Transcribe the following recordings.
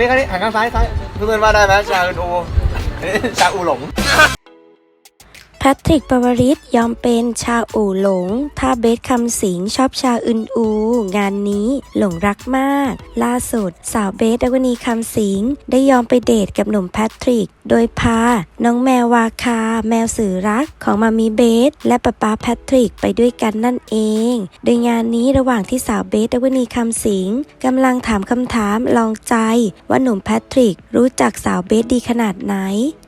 นี่คันนี้หันข้างซ้ายซ้ายเพื่อนๆว่าได้ไหมชาอึนอูอันนี้ชาอูหลง แพทริกปวริศยอมเป็นชาอู่หลง ถ้าเบสคำสิงชอบชาอึนอู งานนี้หลงรักมาก ล่าสุด สาวเบสอวนีคำสิง ได้ยอมไปเดทกับหนุ่มแพทริก โดยพา น้องแมววาคา แมวสื่อรักของมามีเบส และป้าป้าแพทริกไปด้วยกันนั่นเอง โดยงานนี้ระหว่างที่สาวเบสอวนีคำสิงกำลังถามคำถามลองใจ ว่าหนุ่มแพทริกรู้จักสาวเบสดีขนาดไหน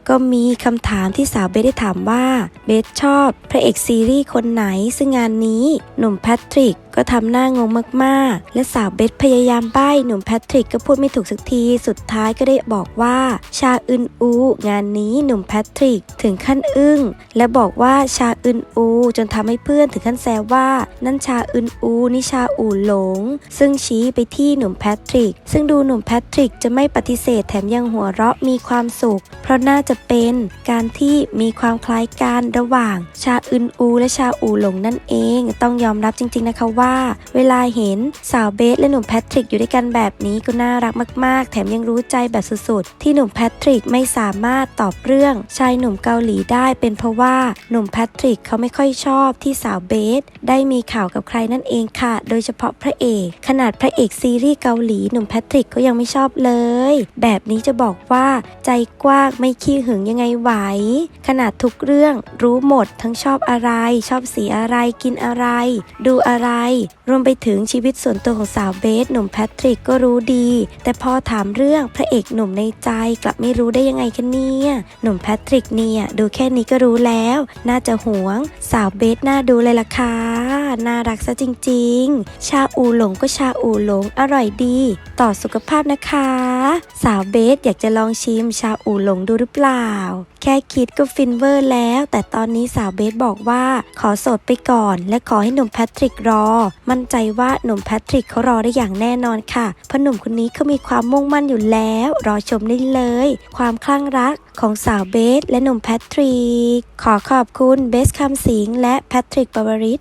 ก็มีคำถามที่สาวเบสได้ถามว่าเบสชอบพระเอกซีรีส์คนไหน ซึ่งงานนี้หนุ่มแพทริกก็ทำหน้างงมากๆ และสาวเบสพยายามใบ้หนุ่มแพทริกก็พูดไม่ถูกสักที สุดท้ายก็ได้บอกว่า ชาอึนอู งานนี้หนุ่มแพทริกถึงขั้นอึ้ง และบอกว่าชาอึนอู จนทำให้เพื่อนถึงขั้นแซวว่า นั่นชาอึนอูนี่ชาอูหลง ซึ่งชี้ไปที่หนุ่มแพทริก ซึ่งดูหนุ่มแพทริกจะไม่ปฏิเสธแถมยังหัวเราะมีความสุข เพราะน่าจะเป็นการที่มีความคล้ายกันระหว่างชาอึนอู และชาอูหลงนั่นเอง ต้องยอมรับจริงๆนะคะว่า เวลาเห็นสาวเบสและหนุ่มแพทริกอยู่ด้วยกันแบบนี้ก็น่ารักมาก ๆ แถมยังรู้ใจแบบสุดๆ ที่หนุ่มแพทริกไม่สามารถตอบเรื่องชายหนุ่มเกาหลีได้เป็นเพราะว่าหนุ่มแพทริกเขาไม่ค่อยชอบที่สาวเบสได้มีข่าวกับใครนั่นเองค่ะ โดยเฉพาะพระเอก ขนาดพระเอกซีรีส์เกาหลีหนุ่มแพทริกก็ยังไม่ชอบเลย แบบนี้จะบอกว่า ใจกว้างไม่ขี้หึงยังไงไหว ขนาดทุกเรื่องรู้หมดทั้งชอบอะไร ชอบสีอะไรกินอะไร ดูอะไร รวมไปถึงชีวิตส่วนตัวของสาวเบสหนุ่มแพทริกก็รู้ดี แต่พอถามเรื่องพระเอกหนุ่มในใจกลับไม่รู้ได้ยังไงกันเนี่ยหนุ่มแพทริกเนี่ยดูแค่นี้ก็รู้แล้ว น่าจะหวง สาวเบสน่าดูเลยล่ะค่ะ น่ารักซะจริง ๆ ชาอูหลงก็ชาอูหลงอร่อยดี ต่อสุขภาพนะคะ สาวเบสอยากจะลองชิมชาอูหลงดูหรือเปล่า แค่คิดก็ฟินเวอร์แล้ว แต่ตอนนี้สาวเบสบอกว่าขอโสดไปก่อน และขอให้หนุ่มแพทริกรอ มั่นใจว่าหนุ่มแพทริกเขารอได้อย่างแน่นอนค่ะเพราะหนุ่มคนนี้เขามีความมุ่งมั่นอยู่แล้ว รอชมได้เลย ความคลั่งรักของสาวเบสและหนุ่มแพทริก ขอขอบคุณเบสคำสิงและแพทริกปวริศ